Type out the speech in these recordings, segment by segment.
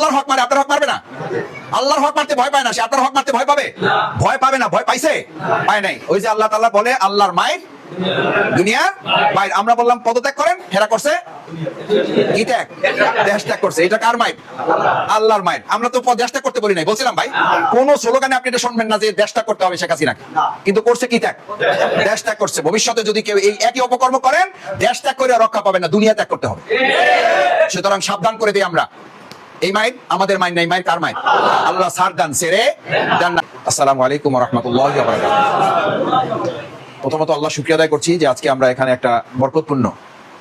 আল্লাহর হক মারে আপনার হক মারবে না? আল্লাহর হক মারতে ভয় পায় না সে আপনার হক মারতে ভয় পাবে? ভয় পাবে না ভয় পাইছে? পায় নাই। ওই যে আল্লাহ তাআলা বলে আল্লাহর মায়ের বাইরে আমরা বললাম পদত্যাগ করেন হেরা করছে? কি ত্যাগ? দেশ ত্যাগ করছে। এটা কার মাইট আল্লাহর মাইট আমরা তো দেশ ত্যাগ করতে বলি নাই বলছিলাম ভাই। কোন স্লোগানে আপনি এটা শুনবেন না যে দেশ ত্যাগ করতে হবে শেখ হাসিনাকে? কিন্তু করছে কি ত্যাগ? দেশ ত্যাগ করছে। ভবিষ্যতে যদি কেউ এই একই অপকর্ম করেন দেশ ত্যাগ করে রক্ষা পাবেন না দুনিয়া ত্যাগ করতে হবে। সুতরাং সাবধান করে দিই আমরা। এই মাইন আমাদের মাইন নাই মাইন কার মাইন আল্লাহ সার দান, সেরে আসসালামু আলাইকুম রহমতুল্লাহ প্রথমত আল্লাহ শুক্রিয়া আদায় করছি যে আজকে আমরা এখানে একটা বরকতপূর্ণ,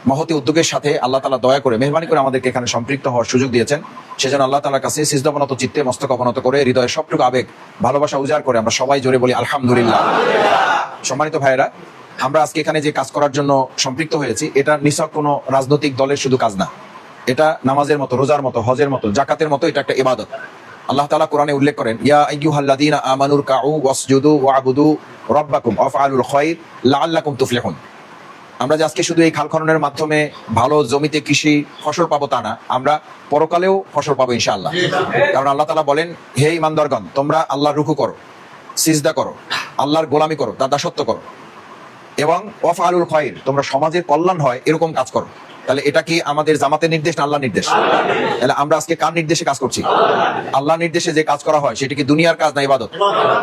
মহতি উদ্যোগের সাথে আল্লাহ তালা দয়া করে, মেহরবানি করে আমাদেরকে এখানে সম্পৃক্ত হওয়ার সুযোগ দিয়েছেন। সেজন্য আল্লাহ তালার কাছে সিজদাবনত চিত্তে মস্তক অবনত করে, হৃদয়ের সবটুকু আবেগ, ভালোবাসা উজাড় করে আমরা সবাই জোরে বলি আলহামদুলিল্লাহ। সম্মানিত ভাইয়েরা, আমরা আজকে এখানে যে কাজ করার জন্য সম্পৃক্ত হয়েছি এটা নিছক কোনো রাজনৈতিক দলের শুধু কাজ না। এটা নামাজের মতো, রোজার মতো, হজের মতো, জাকাতের মতো এটা একটা ইবাদত। আল্লাহ তালা কোরআনে উল্লেখ করেন কাউ আমরা আজকে শুধু এই খাল খননের মাধ্যমে ভালো জমিতে কৃষি ফসল পাবো তা না, আমরা পরকালেও ফসল পাবো ইনশাআল্লাহ। কারণ আল্লাহ তাআলা বলেন, হে ইমানদারগণ তোমরা আল্লাহর রুখু করো, সিজদা করো, আল্লাহর গোলামি করো তার দাসত্ব করো এবং অফ আলুল খয়ের তোমরা সমাজের কল্যাণ হয়, এরকম কাজ করো। তাহলে এটা কি আমাদের জামাতের নির্দেশ না আল্লাহ নির্দেশ? তাহলে আমরা আজকে কার নির্দেশে কাজ করছি? আল্লাহ নির্দেশে যে কাজ করা হয়, সেটা কি দুনিয়ার কাজ না ইবাদত?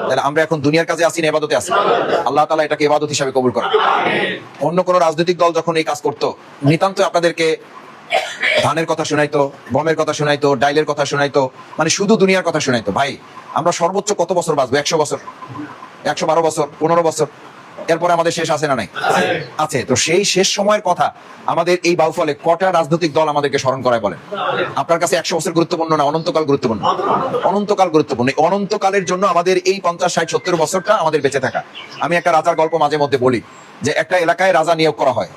তাহলে আমরা এখন দুনিয়ার কাজে আসি না ইবাদতে আসি আল্লাহ তালা এটাকে ইবাদত হিসাবে কবুল করে অন্য কোনো রাজনৈতিক দল যখন এই কাজ করতো, নিতান্ত আপনাদেরকে ধানের কথা শোনাইতো, গমের কথা শোনাইতো, ডাইলের কথা শোনাইতো মানে শুধু দুনিয়ার কথা শোনাইতো। ভাই, আমরা সর্বোচ্চ কত বছর বাঁচবো? একশো বছর? একশো বারো বছর? পনেরো বছর? এরপরে আমাদের শেষ আছে না নাই? আছে। তো সেই শেষ সময়ের কথা আমাদের এই বাউফলে কটা রাজনৈতিক দল আমাদেরকে স্মরণ করায় বলেন? আপনার কাছে একশো বছর গুরুত্বপূর্ণ না অনন্তকাল গুরুত্বপূর্ণ? অনন্তকাল গুরুত্বপূর্ণ। এই অনন্তকালের জন্য আমাদের এই পঞ্চাশ, ষাট, সত্তর বছরটা আমাদের বেঁচে থাকা। আমি একটা রাজার গল্প মাঝে মধ্যে বলি যে একটা এলাকায় রাজা নিয়োগ করা হয়।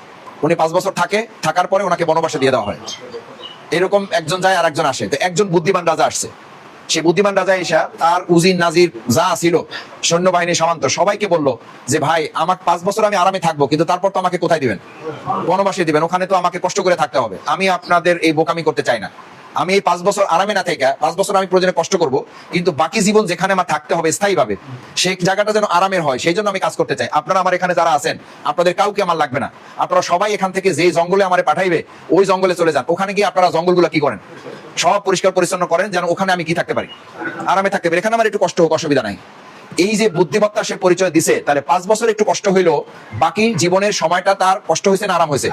উনি পাঁচ বছর থাকে, থাকার পরে ওনাকে বনবাসে দিয়ে দেওয়া হয়। এরকম একজন যায় আর একজন আসে। তো একজন বুদ্ধিমান রাজা আসছে। সে বুদ্ধিমান রাজা এসা তার উজির নাজির যা ছিল, সৈন্যবাহিনী সমান্ত, সবাইকে বলল যে, ভাই, আমার পাঁচ বছর আমি আরামে থাকব, কিন্তু তারপর তো আমাকে কোথায় দিবেন? বনবাসে দিবেন, ওখানে তো আমাকে কষ্ট করে থাকতে হবে। আমি আপনাদের এই বোকামি করতে চাই না। আমি এই পাঁচ বছর আরামে না থেকে, পাঁচ বছর আমি প্রয়োজনে কষ্ট করব, কিন্তু বাকি জীবন যেখানে আমার থাকতে হবে স্থায়ীভাবে, সেই জায়গাটা যেন আরামের হয়, সেই জন্য আমি কাজ করতে চাই। আপনারা আমার এখানে যারা আছেন, আপনাদের কাউকে আমার লাগবে না। আপনারা সবাই এখান থেকে যে জঙ্গলে আমার পাঠাইবে, ওই জঙ্গলে চলে যান। ওখানে গিয়ে আপনারা জঙ্গলগুলো কি করেন? সব পরিষ্কার পরিচ্ছন্ন করেন যেন ওখানে আমি কি থাকতে পারি? আরামে থাকতে পারি। এখানে আমার একটু কষ্ট হোক, অসুবিধা নাই। এই যে বুদ্ধিমত্তা সে পরিচয় দিছে, তাহলে পাঁচ বছর একটু কষ্ট হইল, বাকি জীবনের সময়টা তার কষ্ট হয়েছে না আরাম হয়েছে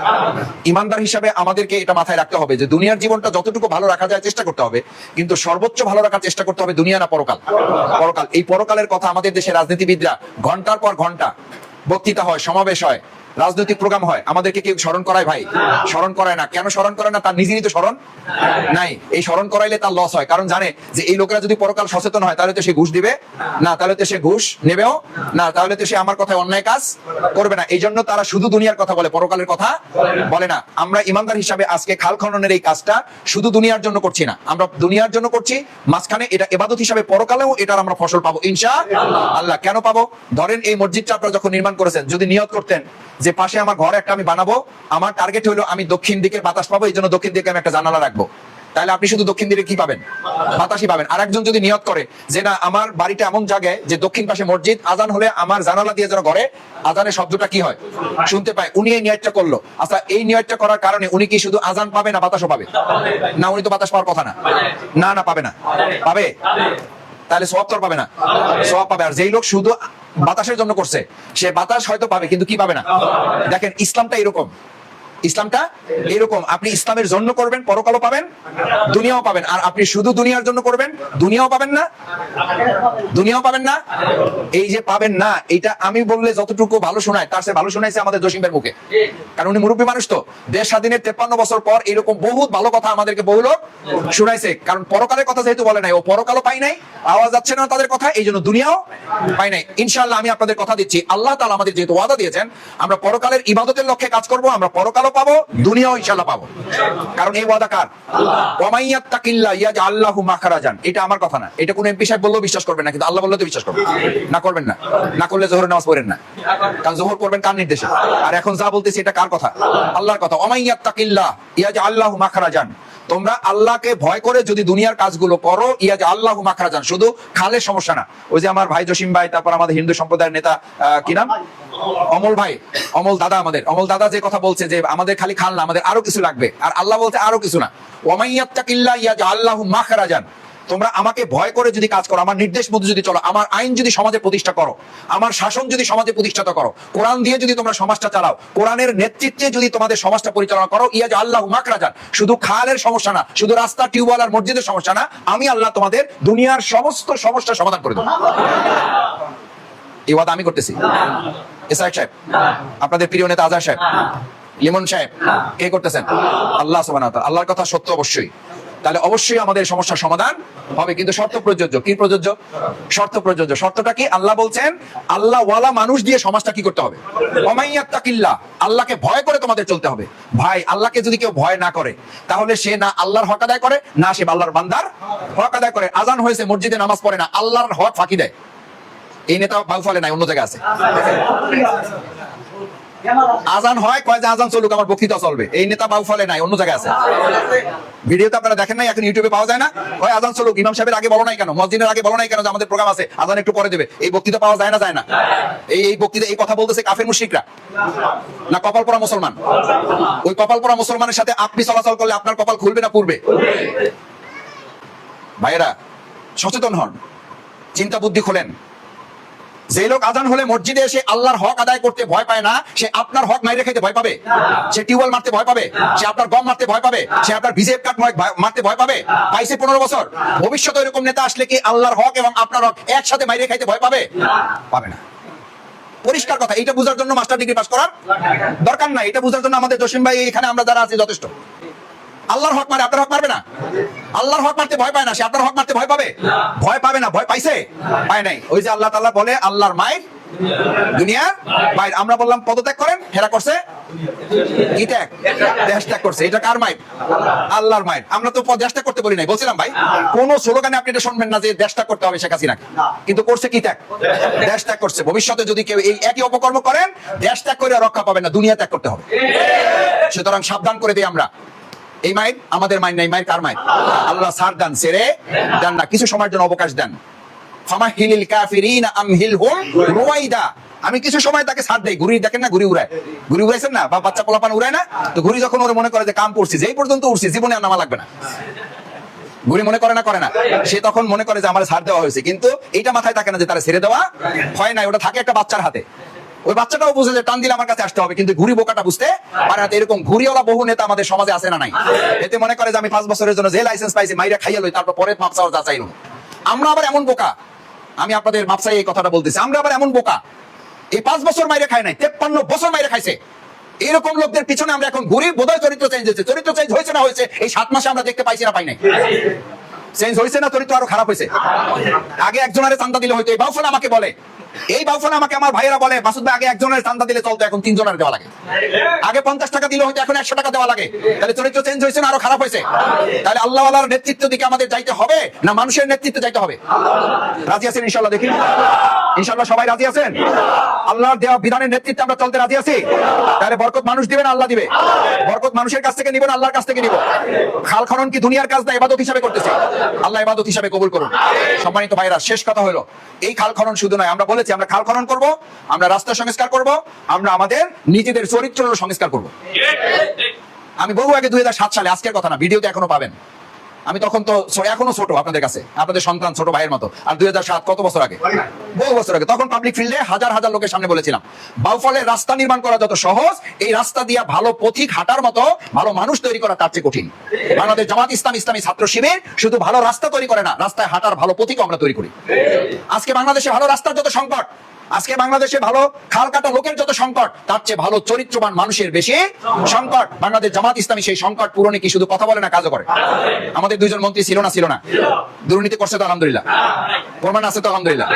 ইমানদার হিসাবে আমাদেরকে এটা মাথায় রাখতে হবে যে, দুনিয়ার জীবনটা যতটুকু ভালো রাখা যায় চেষ্টা করতে হবে, কিন্তু সর্বোচ্চ ভালো রাখার চেষ্টা করতে হবে দুনিয়া না পরকাল। পরকাল। এই পরকালের কথা আমাদের দেশের রাজনীতিবিদরা ঘণ্টার পর ঘণ্টা বক্তৃতা হয়, সমাবেশ হয়। রাজনৈতিক প্রোগ্রাম হয়, আমাদেরকে কেউ স্মরণ করায় ভাই। স্মরণ করায় না। কেন স্মরণ করে না? তার নিজেরই তো স্মরণ নাই। এই স্মরণ করাইলে তার লস হয়। কারণ জানে যে এই লোকেরা যদি পরকাল সচেতন হয়, তাহলে তো সে ঘুষ দিবে। না, তাহলে তো সে ঘুষ নেবেও। না, তাহলে তো সে আমার কথায় অন্যায় কাজ করবে না। এই জন্য তারা শুধু দুনিয়ার কথা বলে, পরকালের কথা বলে না। আমরা ইমানদার হিসাবে আজকে খাল খননের এই কাজটা শুধু দুনিয়ার জন্য করছি না। আমরা দুনিয়ার জন্য করছি। মাঝখানে এটা এবাদত হিসাবে পরকালেও এটার আমরা ফসল পাবো। ইনশা আল্লাহ কেন পাবো? ধরেন এই মসজিদটা আপনারা যখন নির্মাণ করেছেন, যদি নিয়ত করতেন যে পাশে আমার ঘর একটা আমি বানাবো, আমার টার্গেট হলো আমি দক্ষিণ দিকের বাতাস পাবো এই জন্য দক্ষিণ দিকে আমি একটা জানালা রাখব। তাহলে আপনি শুধু দক্ষিণ দিকে কি পাবেন? বাতাসই পাবেন। আর একজন যদি নিয়ত করে যে না, আমার বাড়িটা এমন জায়গায় যে দক্ষিণ পাশে মসজিদ, আজান হলে আমার জানালা দিয়ে যেন ঘরে আজানের শব্দটা কি হয়? শুনতে পায়। উনি এই নিয়তটা করল। আচ্ছা এই নিয়তটা করার কারণে উনি কি শুধু আজান পাবে না বাতাসও পাবে? না, উনি তো বাতাস পাওয়ার কথা না। না না, পাবে না। পাবে? তাহলে সব তো আর পাবে না। সব পাবে। আর যেই লোক শুধু বাতাসের জন্য করছে। সে বাতাস হয়তো পাবে কিন্তু কি পাবে না? দেখেন ইসলামটা এরকম। ইসলামটা এরকম। আপনি ইসলামের জন্য করবেন, পরকালও পাবেন, দুনিয়াও পাবেন। আর আপনি শুধু দুনিয়ার জন্য করবেন, দুনিয়াও পাবেন না? দুনিয়াও পাবেন না? এই যে পাবেন না, এটা আমি বললে যতটুকু ভালো শোনায়, তার সে ভালো শোনাইছে আমাদের জসিমের মুখে। কারণ উনি মুরব্বী মানুষ তো। দেশ স্বাধীনের তেপ্পান্ন বছর পর এরকম বহুত ভালো কথা আমাদেরকে বহু লোক শুনাইছে। কারণ পরকালের কথা যেহেতু বলে নাই, ও পরকালও পাই নাই, আওয়াজ যাচ্ছে না তাদের কথা, এই জন্য দুনিয়াও পাই নাই। ইনশাআল্লাহ আমি আপনাদের কথা দিচ্ছি। আল্লাহ তালা আমাদের যেহেতু ওয়াদা দিয়েছেন, আমরা পরকালের ইবাদতের লক্ষ্যে কাজ করব, আমরা পরকালও পাবো, দুনিয়াও ইনশাল্লাহ পাবো। কারণ এই ওয়াদা কার? মাখরাজান। এটা আমার কথা না। এটা কোন এমপি সাহেব বললেও বিশ্বাস করবেন না, কিন্তু আল্লাহ বললে তো বিশ্বাস করবেন। না করবেন না। না করলে নামাজ পড়েন না। কারণ জোহর পড়বেন কার নির্দেশে? আর এখন যা বলতেছি এটা কার কথা? আল্লাহর কথা। আল্লাহু মাখরাজান। তোমরা আল্লাহকে ভয় করে যদি দুনিয়ার কাজগুলো করো ইয়াজ আল্লাহ মাখরাজান। শুধু খালের সমস্যা না। ওই যে আমার ভাই জসিম ভাই, তারপর আমাদের হিন্দু সম্প্রদায়ের নেতা কি নাম? অমল ভাই, অমল দাদা আমাদের। অমল দাদা যে কথা বলছে যে আমাদের খালি খাল না, আমাদের আরও কিছু লাগবে। আর আল্লাহ বলতে আরও কিছু না। ওমাইয়াত্তাকিল্লাহ ইয়াজ আল্লাহু মাখরাজান। তোমরা আমাকে ভয় করে যদি কাজ করো, আমার নির্দেশ মতো যদি চলো, আমার আইন যদি সমাজে প্রতিষ্ঠা করো, আমার শাসন যদি সমাজে প্রতিষ্ঠাতা করো, কোরআন দিয়ে যদি তোমরা সমাজটা চালাও, কোরআনের নেতৃত্বে যদি তোমাদের সমাজটা পরিচালনা করো ইয়াজ আল্লাহ মাকরাজান শুধু খালের সমস্যা না, শুধু রাস্তা, টিউবওয়েল আর মসজিদের সমস্যা না, আমি আল্লাহ তোমাদের দুনিয়ার সমস্ত সমস্যার সমাধান করে দেবো। এই আমি করতেছি। সাহেব, আপনাদের প্রিয় নেতা আজহার সাহেব, লিমন সাহেব, কে করতেছেন? আল্লাহ আল্লাহর কথা সত্য অবশ্যই। তাহলে অবশ্যই আমাদের সমস্যার সমাধান হবে, কিন্তু শর্ত প্রযোজ্য। কি প্রযোজ্য? শর্ত প্রযোজ্য। শর্তটা কি? আল্লাহ বলছেন, আল্লাহ ওয়ালা মানুষ দিয়ে সমাজটা কি করতে হবে? আল্লাহকে ভয় করে তোমাদের চলতে হবে। ভাই, আল্লাহকে যদি কেউ ভয় না করে, তাহলে সে না আল্লাহর হক আদায় করে, না সে আল্লাহর বান্দার হক আদায় করে। আজান হয়েছে, মসজিদে নামাজ পড়ে না, আল্লাহর হক ফাঁকি দেয়। এই নেতা বাউফলে নাই, অন্য জায়গায় আছে। আজান হয়, কয় যে আজান চলুক, আমার বক্তৃতা চলবে। এই নেতা বাউফলে নাই, অন্য জায়গায় আছে। ভিডিওতে আপনারা দেখেন নাই, এখন ইউটিউবে পাওয়া যায় না। হয় আজান চলুক, ইমাম সাহেবের আগে বলো নাই কেন? মসজিদের আগে বলো নাই কেন যে আমাদের প্রোগ্রাম আছে? আজান একটু পরে দেবে। এই বক্তৃতা পাওয়া যায় না যায় না। এই এই বক্তৃতা, এই কথা বলতেছে কাফের মুশরিকরা। না কপাল পরা মুসলমান। ওই কপাল পরা মুসলমানের সাথে আপনি চলাচল করলে আপনার কপাল খুলবে না পূর্বে ভাইয়েরা, সচেতন হন। চিন্তা বুদ্ধি খোলেন। যে লোক আজান হলে মসজিদে এসে আল্লাহর হক আদায় করতে ভয় পায় না, সে আপনার হক মাইরে খেতে ভয় পাবে। সে টিউবওয়েল মারতে ভয় পাবে, সে আপনার গম মারতে ভয় পাবে, সে আপনার বিজেপ কাট মারতে ভয় পাবে। পাইছে পনেরো বছর। ভবিষ্যতে এরকম নেতা আসলে কি আল্লাহর হক এবং আপনার হক একসাথে মাইরে খাইতে ভয় পাবে? পাবে না। পরিষ্কার কথা এটা বোঝার জন্য মাস্টার ডিগ্রি পাস করার দরকার নাই। এটা বোঝার জন্য আমাদের জসিম ভাই এখানে আমরা যারা আছি যথেষ্ট। আল্লাহর হক মারে, আপনার হক মারবে না? আল্লাহর হক মারতে ভয় পায় না, সে আপনার হক মারতে ভয় পাবে? ভয় পাবে না, ভয় পাইছে? পায় নাই। ওই যে আল্লাহ তাআলা বলে, আল্লাহর মায়ের দুনিয়া মায়ের আমরা বললাম, পদত্যাগ করেন, হেরা করছে? কি ত্যাগ? দেশ ত্যাগ করছে। এটা কার আল্লাহর আমরা তো দেশ ত্যাগ করতে বলি নাই। বলছিলাম ভাই, কোন স্লোগানে আপনি এটা শুনবেন না যে দেশ ত্যাগ করতে হবে শেখ কিন্তু করছে কি ত্যাগ? দেশ ত্যাগ করছে। ভবিষ্যতে যদি কেউ এই একই অপকর্ম করেন, দেশ ত্যাগ করে রক্ষা পাবেন না, দুনিয়া ত্যাগ করতে হবে। সুতরাং সাবধান করে দিই আমরা। এই মায়ের, আমাদের মায়ের নাই, মায়ের কার মায়ের? আল্লাহ সার দেন, সেরে দেন না, কিছু সময়ের জন্য অবকাশ দেন। আমি কিছু সময় তাকে ছাড় দেই ঘুরি দেখেন না ঘুরি উড়ায়। ঘুরি উড়াইছেন না? বা বাচ্চা পোলাপান উড়ায় না? তো ঘুরি যখন ওরে মনে করে যে কাম করছি, যেই পর্যন্ত উঠছি জীবনে আর নামা লাগবে না। ঘুরি মনে করে না করে না। সে তখন মনে করে যে আমার ছাড় দেওয়া হয়েছে। কিন্তু এইটা মাথায় থাকে না যে তারা ছেড়ে দেওয়া হয় না ওটা থাকে একটা বাচ্চার হাতে। ওই বাচ্চাটাও বুঝে যে টান দিলে আমার কাছে আসতে হবে, কিন্তু ঘুরি বোকাটা বুঝতে পারে না। এরকম ঘুরিওয়ালা বহু নেতা আমাদের সমাজে আছে না নাই? এতে মনে করে যে আমি পাঁচ বছরের জন্য যে লাইসেন্স পাইছি, মাইরা খাইয়া লই, তারপর পরে মাপসাও যাচাই নো আমরা আবার এমন বোকা। আমি আপনাদের মাপসাই এই কথাটা বলতেছি। আমরা আবার এমন বোকা। এই পাঁচ বছর মাইরে খায় নাই, তেপ্পান্ন বছর মাইরে খাইছে। এরকম লোকদের পিছনে আমরা এখন ঘুরি বোধহয় চরিত্র চেঞ্জ হয়েছে। চরিত্র চেঞ্জ হয়েছে না হয়েছে, এই সাত মাসে আমরা দেখতে পাইছি না, পাই নাই। চেঞ্জ হয়েছে না, চরিত্র আরও খারাপ হয়েছে। আগে একজনের চান্দা দিলে হয়তো এই বাউফল আমাকে বলে। এই বাউফল আমাকে আমার ভাইয়েরা বলে, মাসুদ ভাই, আগে একজনের চান্দা দিলে চলতো, এখন তিনজনের দেওয়া লাগে। আগে পঞ্চাশ টাকা দিলে হয়তো এখন একশো টাকা দেওয়া লাগে। তাহলে চরিত্র চেঞ্জ হয়েছে না আরও খারাপ হয়েছে? তাহলে আল্লাহ আল্লাহর নেতৃত্ব দিকে আমাদের যাইতে হবে না মানুষের নেতৃত্বে যাইতে হবে? রাজি আছেন ইনশাল্লাহ দেখি। ইনশাল্লাহ সবাই রাজি আছেন? আল্লাহর দেওয়া বিধানের নেতৃত্বে আমরা চলতে রাজি আছি। তাহলে বরকত মানুষ দিবেন আল্লাহ দিবে? বরকত মানুষের কাছ থেকে নিবেন আল্লাহর কাছ থেকে নিব? খাল খনন কি দুনিয়ার কাজ না ইবাদত হিসাবে করতেছি? আল্লাহ ইবাদত হিসাবে কবুল করুন। সম্মানিত ভাইরা শেষ কথা হলো, এই খাল খনন শুধু নয়, আমরা বলেছি আমরা খাল খনন করব আমরা রাস্তা সংস্কার করব আমরা আমাদের নিজেদের চরিত্র সংস্কার করব। আমি বহু আগে দুই হাজার সাত সালে আজকের কথা না ভিডিওতে এখনও পাবেন। আমি তখন তো এখনও ছোট আপনাদের কাছে আপনাদের সন্তান ছোট ভাইয়ের মতো। আর দুই কত বছর আগে? বহু বছর আগে। তখন পাবলিক ফিল্ডে হাজার হাজার লোকের সামনে বলেছিলাম বাউফলের রাস্তা নির্মাণ করা যত সহজ এই রাস্তা দিয়া ভালো পথিক হাঁটার মতো ভালো মানুষ তৈরি করা তার চেয়ে কঠিন। বাংলাদেশ জামাত ইসলাম ইসলামী ছাত্র শিবির শুধু ভালো রাস্তা তৈরি করে না রাস্তায় হাঁটার ভালো পথিকও আমরা তৈরি করি। আজকে বাংলাদেশে ভালো রাস্তার যত সংকট আজকে বাংলাদেশে ভালো খাল কাটা লোকের যত সংকট, তার চেয়ে ভালো চরিত্রবান মানুষের বেশি সংকট। বাংলাদেশ জামাত ইসলামী সেই সংকট পূরণে কি শুধু কথা বলে না, কাজও করে? আমাদের দুইজন মন্ত্রী ছিল না ছিল না। দুর্নীতি করছে তো আলহামদুলিল্লাহ। প্রমাণ আছে তো আলহামদুলিল্লাহ।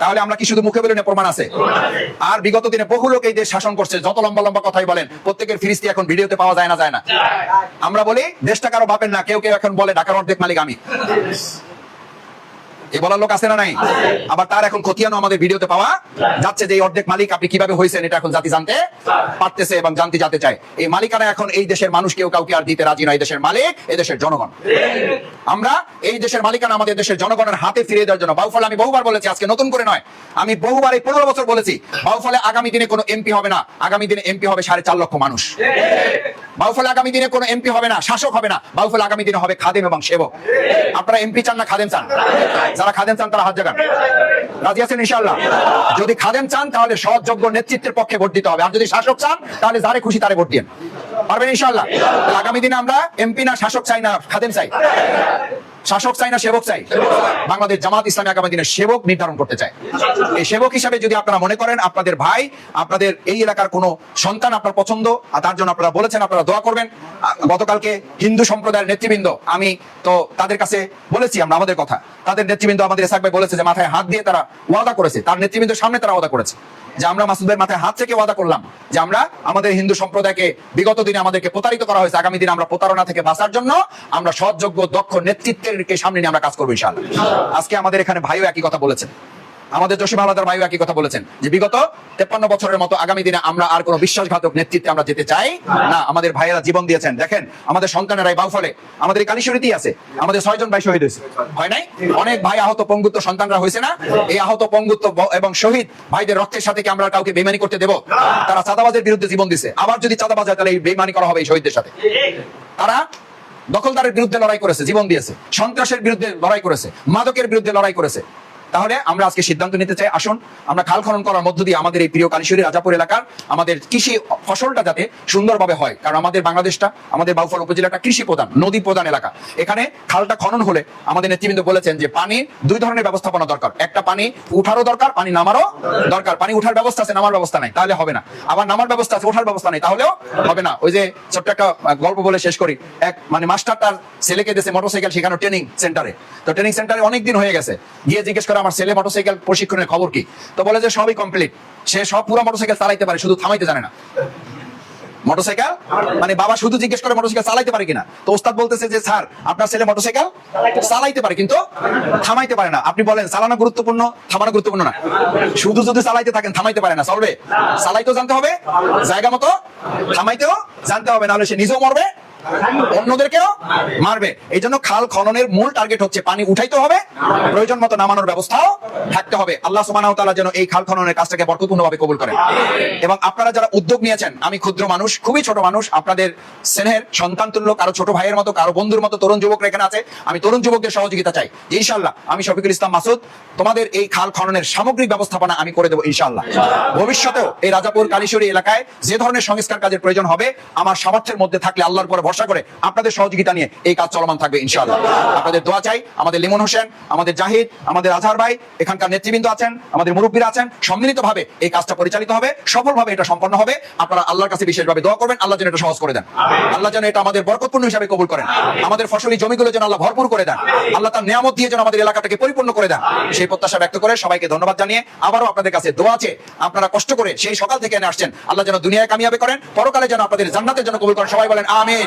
তাহলে আমরা কি শুধু মুখে বলি না, প্রমাণ আছে? আর বিগত দিনে বহু লোক এই দেশ শাসন করছে, যত লম্বা লম্বা কথাই বলেন, প্রত্যেকের ফিরিস্তি এখন ভিডিওতে পাওয়া যায় না যায় না। আমরা বলি দেশটা কারও বাপের না, কেউ কেউ এখন বলে, ঢাকার অর্ধেক মালিক আমি। বলার লোক আছে না নাই? আবার তার এখন খতিয়ানো আমাদের ভিডিওতে পাওয়া যাচ্ছে যে অর্ধেক মালিক আপনি কীভাবে হয়েছেন এটা এখন জাতি জানতে পারতেছে এবং জানতে জানতে চায়। এই এখন এই দেশের মানুষ কেউ কাউকে আর দিতে রাজি নয়। দেশের মালিক দেশের জনগণ। আমরা এই দেশের মালিকানা আমাদের দেশের জনগণের হাতে ফিরিয়ে দেওয়ার জন্য বাউফলে আমি বহুবার বলেছি, আজকে নতুন করে নয়, আমি বহুবার এই পনেরো বছর বলেছি, বাউফলে আগামী দিনে কোনো এমপি হবে না, আগামী দিনে এমপি হবে সাড়ে চার লক্ষ মানুষ। বাউফলে আগামী দিনে কোনো এমপি হবে না, শাসক হবে না, বাউফলে আগামী দিনে হবে খাদেম এবং সেবক। আপনারা এমপি চান না খাদেম চান? যারা খাদেম চান তারা হাত জাগান। রাজি আছেন ইনশাল্লাহ যদি খাদেম চান, তাহলে সহযোগ্য নেতৃত্বের পক্ষে ভোট দিতে হবে। আর যদি শাসক চান, তাহলে যারে খুশি তারে ভোট দিন পারবেন ইনশাল্লাহ আগামী দিনে আমরা এমপি না, শাসক চাই না, খাদেম চাই। শাসক চাই না, সেবক চাই। বাংলাদেশ জামাত ইসলামী আগামী দিনে সেবক নির্ধারণ করতে চায়। এই সেবক হিসাবে যদি আপনারা মনে করেন, আপনাদের ভাই, আপনাদের এই এলাকার কোনো সন্তান আপনার পছন্দ, আর তার জন্য আপনারা বলেছেন, আপনারা দোয়া করবেন। গতকালকে হিন্দু সম্প্রদায়ের নেতৃবৃন্দ, আমি তো তাদের কাছে বলেছি আমরা আমাদের কথা। তাদের নেতৃবৃন্দ আমাদের এসাক ভাই বলেছে যে, মাথায় হাত দিয়ে তারা ওয়াদা করেছে। তার নেতৃবৃন্দের সামনে তারা ওয়াদা করেছে। যে আমরা মাসুদের মাথায় হাত থেকে ওয়াদা করলাম যে আমরা আমাদের হিন্দু সম্প্রদায়কে বিগত দিনে আমাদেরকে প্রতারিত করা হয়েছে, আগামী দিনে আমরা প্রতারণা থেকে বাঁচার জন্য আমরা সৎযোগ্য দক্ষ নেতৃত্বের সামনে নিয়ে আমরা কাজ করব ইশাল আজকে আমাদের এখানে ভাইও একই কথা বলেছেন। আমাদের জসিম আলাদার ভাইও একই কথা বলেছেন যে বিগত তেপ্পান্ন বছরের মতো আগামী দিনে আমরা আর কোনো বিশ্বাসঘাতক নেতৃত্বে আমরা যেতে চাই না। আমাদের ভাইয়েরা জীবন দিয়েছেন। দেখেন, আমাদের সন্তানেরাই বাউফলে, আমাদের কালীশ্বরীতেই আছে। আমাদের ছয়জন ভাই শহীদ হয়েছে। হয় নাই? অনেক ভাই আহত পঙ্গুত্ব সন্তানরা হয়েছে না? এই আহত পঙ্গুত্ব এবং শহীদ ভাইদের রক্তের সাথে কি আমরা কাউকে বেমানি করতে দেব? তারা চাঁদাবাজের বিরুদ্ধে জীবন দিছে। আবার যদি চাঁদাবাজ হয়, তাহলে এই বেমানি করা হবে এই শহীদদের সাথে। তারা দখলদারের বিরুদ্ধে লড়াই করেছে, জীবন দিয়েছে। সন্ত্রাসের বিরুদ্ধে লড়াই করেছে। মাদকের বিরুদ্ধে লড়াই করেছে। তাহলে আমরা আজকে সিদ্ধান্ত নিতে চাই। আসুন, আমরা খাল খনন করার মধ্য দিয়ে আমাদের এই প্রিয় কালীশ্বরী রাজাপুর এলাকার আমাদের কৃষি ফসলটা যাতে সুন্দরভাবে হয়। কারণ আমাদের বাংলাদেশটা, আমাদের বাউফল উপজেলাটা কৃষি প্রধান, নদী প্রধান এলাকা। এখানে খালটা খনন হলে আমাদের নেতৃবৃন্দ বলেছেন যে পানি, দুই ধরনের ব্যবস্থাপনা দরকার। একটা পানি উঠারও দরকার, পানি নামারও দরকার। পানি উঠার ব্যবস্থা আছে, নামার ব্যবস্থা নাই, তাহলে হবে না। আবার নামার ব্যবস্থা আছে, ওঠার ব্যবস্থা নেই, তাহলেও হবে না। ওই যে ছোট্ট একটা গল্প বলে শেষ করি। এক মানে মাস্টার তার ছেলেকে দিয়েছে মোটরসাইকেল শেখানো ট্রেনিং সেন্টারে তো ট্রেনিং সেন্টারে অনেকদিন হয়ে গেছে। গিয়ে জিজ্ঞেস করে আমার ছেলে মোটরসাইকেল প্রশিক্ষণের খবর কি? তো বলে যে সবই কমপ্লিট সে সব পুরো মোটরসাইকেল চালাইতে পারে, শুধু থামাইতে জানে না। মোটরসাইকেল মানে বাবা শুধু জিজ্ঞেস করে মোটরসাইকেল চালাইতে পারে কিনা? তো ওস্তাদ বলতেছে যে, স্যার, আপনার ছেলে মোটরসাইকেল চালাইতে পারে, কিন্তু থামাইতে পারে না। আপনি বলেন, চালানো গুরুত্বপূর্ণ, থামানো গুরুত্বপূর্ণ না। শুধু যদি চালাইতে থাকেন, থামাইতে পারে না, চলবে। চালাইতেও জানতে হবে, জায়গা মতো থামাইতেও জানতে হবে, নাহলে সে নিজেও মরবে অন্যদেরকেও মারবে। এই জন্য খাল খননের মূল টার্গেট হচ্ছে পানি উঠাইতে হবে, প্রয়োজন মতো নামানোর ব্যবস্থাও থাকতে হবে। আল্লাহ যেন এই খাল খননের কাজটাকে কবুল এবং আপনারা যারা উদ্যোগ নিয়েছেন, আমি ক্ষুদ্র মানুষ, খুবই ছোট মানুষ, আপনাদের স্নেহের সন্তান তুল্য, কারও ছোট ভাইয়ের মতো, কারও বন্ধুর মতো তরুণ যুবকরা এখানে আছে, আমি তরুণ যুবকদের সহযোগিতা চাই। যে ইনশাআল্লাহ, আমি শফিকুল ইসলাম মাসুদ, তোমাদের এই খাল খননের সামগ্রিক ব্যবস্থাপনা আমি করে দেবো ইনশাআল্লাহ। ভবিষ্যতেও এই রাজাপুর কালীশ্বরী এলাকায় যে ধরনের সংস্কার কাজের প্রয়োজন হবে, আমার সামর্থ্যের মধ্যে থাকলে আল্লাহর উপরে ভরসা করে আপনাদের সহযোগিতা নিয়ে এই কাজ চলমান থাকবে ইনশাআল্লাহ। আপনাদের দোয়া চাই আমাদের লিমন হোসেন আমাদের জাহিদ আমাদের আজহার ভাই এখানকার নেতৃবৃন্দ আছেন আমাদের মুরব্বীরা আছেন সম্মিলিতভাবে এই কাজটা পরিচালিত হবে সফলভাবে এটা সম্পন্ন হবে। আপনারা আল্লাহর কাছে বিশেষভাবে দোয়া করবেন আল্লাহ যেন এটা সহজ করে দেন। আল্লাহ যেন এটা আমাদের বরকতপূর্ণ হিসাবে কবুল করেন। আমাদের ফসলি জমিগুলো যেন আল্লাহ ভরপুর করে দেন। আল্লাহ তার নিয়ামত দিয়ে যেন আমাদের এলাকাটাকে পরিপূর্ণ করে দেন। সেই প্রত্যাশা ব্যক্ত করে সবাইকে ধন্যবাদ জানিয়ে আবারও আপনাদের কাছে দোয়া আছে। আপনারা কষ্ট করে সেই সকাল থেকে এনে আসছেন। আল্লাহ যেন দুনিয়ায় কামিয়াবে করেন। পরকালে যেন আপনাদের জান্নাতের জন্য কবুল করেন। সবাই বলেন আমিন।